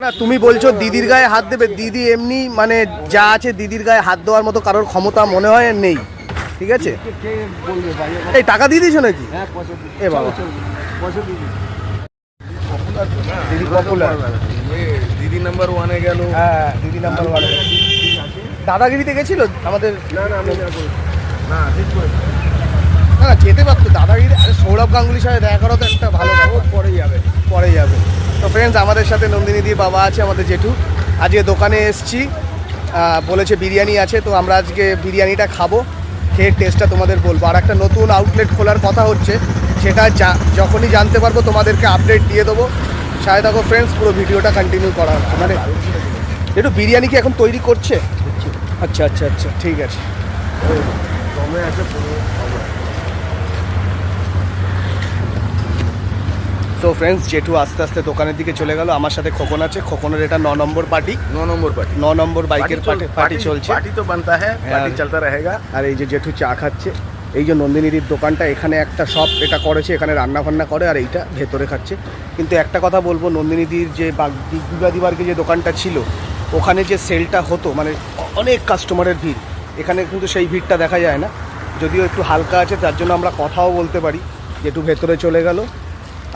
না তুমি বলছো দিদির গায়ে হাত দেবে। দিদি এমনি মানে যা আছে দিদির গায়ে হাত দেওয়ার মতো কারোর ক্ষমতা মনে হয় আর নেই। ঠিক আছে? এই টাকা দিয়ে দিয়েছ নাকি? হ্যাঁ এ বাবা। দিদি পপুলার দিদি নাম্বার ওয়ানে গেল। হ্যাঁ দিদি নাম্বার ওয়ান দাদাগিরিতে গেছিল? আমাদের না না আমি না না ঠিক না না, যেতে পারতো। দাদাগিরি আরে সৌরভ গাঙ্গুলির সাথে দেখা করা তো একটা ভালো ব্যাপার। পরে যাবে। পরে যাবে। তো ফ্রেন্ডস আমাদের সাথে নন্দিনীদির বাবা আছে আমাদের জেঠু। আজকে দোকানে এসছি বলেছে বিরিয়ানি আছে তো আমরা আজকে বিরিয়ানিটা খাব খেয়ে টেস্টটা তোমাদের বলব। আর একটা নতুন আউটলেট খোলার কথা হচ্ছে সেটা যা যখনই জানতে পারব তোমাদেরকে আপডেট দিয়ে দেবো। সাথে থাকো ফ্রেন্ডস পুরো ভিডিওটা কন্টিনিউ করা হবে। মানে একটু বিরিয়ানি কি এখন তৈরি করছে? আচ্ছা আচ্ছা আচ্ছা। ঠিক আছে। কমে আছে পুরো তো ফ্রেন্ডস জেঠু আস্তে আস্তে দোকানের দিকে চলে গেল আমার সাথে খোকন আছে খোকনের এটা ন নম্বর পার্টি नौ नंबर पार्टी ন নম্বর বাইকের পার্টি পার্টি চলছে पार्टी तो बनता है पार्टी हाँ। चलता रहेगा আর এই যে জেঠু চা খাচ্ছে এই যে নন্দিনীদির দোকানটা এখানে একটা শপ এটা করেছে এখানে রান্না ফান্না করে আর এইটা ভেতরে খাচ্ছে কিন্তু একটা কথা বলবো নন্দিনীদির যে বাগ- বি- বিবাদিবার্গে যে দোকানটা ছিল ওখানে যে সেলটা হতো মানে অ- অনেক কাস্টমারের ভিড় এখানে কিন্তু সেই ভিড়টা দেখা যায় না যদিও একটু হালকা আছে তার জন্য আমরা কথাও বলতে পারি জেঠু ভেতরে চলে গেল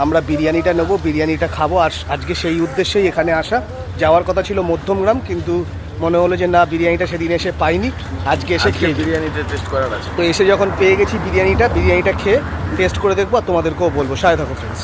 আমরা বিরিয়ানিটা নেব বিরিয়ানিটা খাব। আর আজকে সেই উদ্দেশ্যেই এখানে আসা। যাওয়ার কথা ছিল মধ্যমগ্রাম কিন্তু মনে হলো যে না বিরিয়ানিটা সেদিন এসে পাইনি। আজকে এসে খেয়ে বিরিয়ানিটা টেস্ট করার আছে। তো এসে যখন পেয়ে গেছি বিরিয়ানিটা বিরিয়ানিটা খেয়ে টেস্ট করে দেখব আর তোমাদেরকেও বলব। সাথে থাকো ফ্রেন্ডস